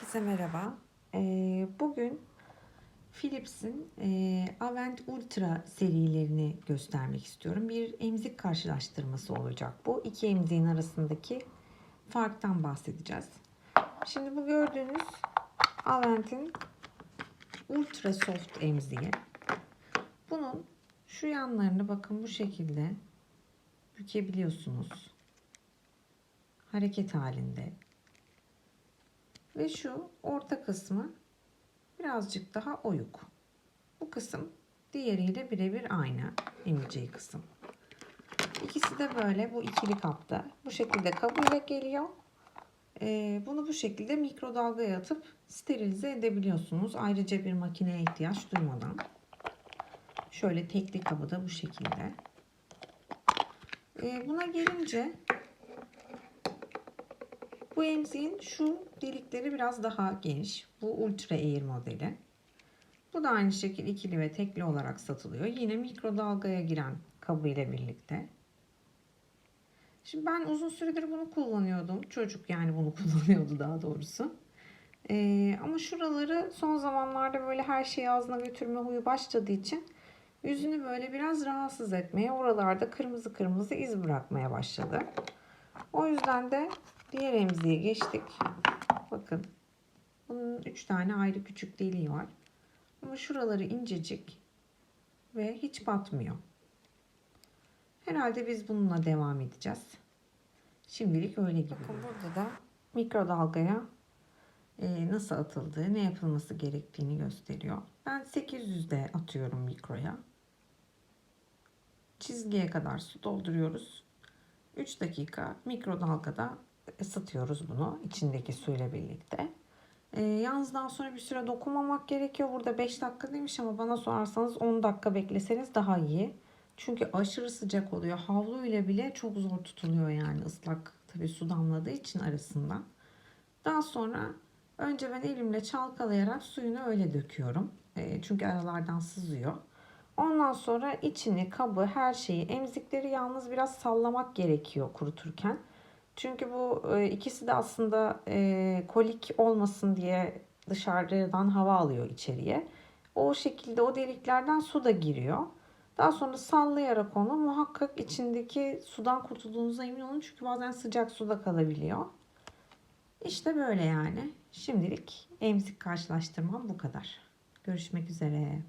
Herkese merhaba. Ee, bugün Philips'in e, Avent Ultra serilerini göstermek istiyorum. Bir emzik karşılaştırması olacak bu. İki emziğin arasındaki farktan bahsedeceğiz. Şimdi bu gördüğünüz Avent'in Ultra Soft emziği. Bunun şu yanlarını bakın bu şekilde bükebiliyorsunuz. Hareket halinde. Ve şu orta kısmı birazcık daha oyuk. Bu kısım diğeriyle birebir aynı emeceği kısım. İkisi de böyle bu ikili kapta. Bu şekilde kabıyla geliyor. Ee, bunu bu şekilde mikrodalgaya atıp sterilize edebiliyorsunuz. Ayrıca bir makineye ihtiyaç duymadan. Şöyle tekli kabı da bu şekilde. Ee, buna gelince bu emziğin şu delikleri biraz daha geniş. Bu Ultra Air modeli. Bu da aynı şekilde ikili ve tekli olarak satılıyor. Yine mikrodalgaya giren kabı ile birlikte. Şimdi ben uzun süredir bunu kullanıyordum. Çocuk yani bunu kullanıyordu daha doğrusu. Ee, ama şuraları son zamanlarda böyle her şeyi ağzına götürme huyu başladığı için yüzünü böyle biraz rahatsız etmeye, oralarda kırmızı kırmızı iz bırakmaya başladı. O yüzden de diğer emziğe geçtik. Bakın. Bunun 3 tane ayrı küçük deliği var. Ama şuraları incecik ve hiç batmıyor. Herhalde biz bununla devam edeceğiz. Şimdilik öyle gibi. Bakın burada da mikrodalgaya e, nasıl atıldığı, ne yapılması gerektiğini gösteriyor. Ben 800'de atıyorum mikroya. Çizgiye kadar su dolduruyoruz. 3 dakika mikrodalgada ısıtıyoruz bunu içindeki suyla birlikte. E, yalnız daha sonra bir süre dokunmamak gerekiyor. Burada 5 dakika demiş ama bana sorarsanız 10 dakika bekleseniz daha iyi. Çünkü aşırı sıcak oluyor. Havlu ile bile çok zor tutuluyor yani ıslak tabii su damladığı için arasından. Daha sonra önce ben elimle çalkalayarak suyunu öyle döküyorum. E, çünkü aralardan sızıyor. Ondan sonra içini, kabı, her şeyi, emzikleri yalnız biraz sallamak gerekiyor kuruturken. Çünkü bu e, ikisi de aslında e, kolik olmasın diye dışarıdan hava alıyor içeriye. O şekilde o deliklerden su da giriyor. Daha sonra sallayarak onu muhakkak içindeki sudan kurtulduğunuza emin olun. Çünkü bazen sıcak suda kalabiliyor. İşte böyle yani. Şimdilik emzik karşılaştırmam bu kadar. Görüşmek üzere.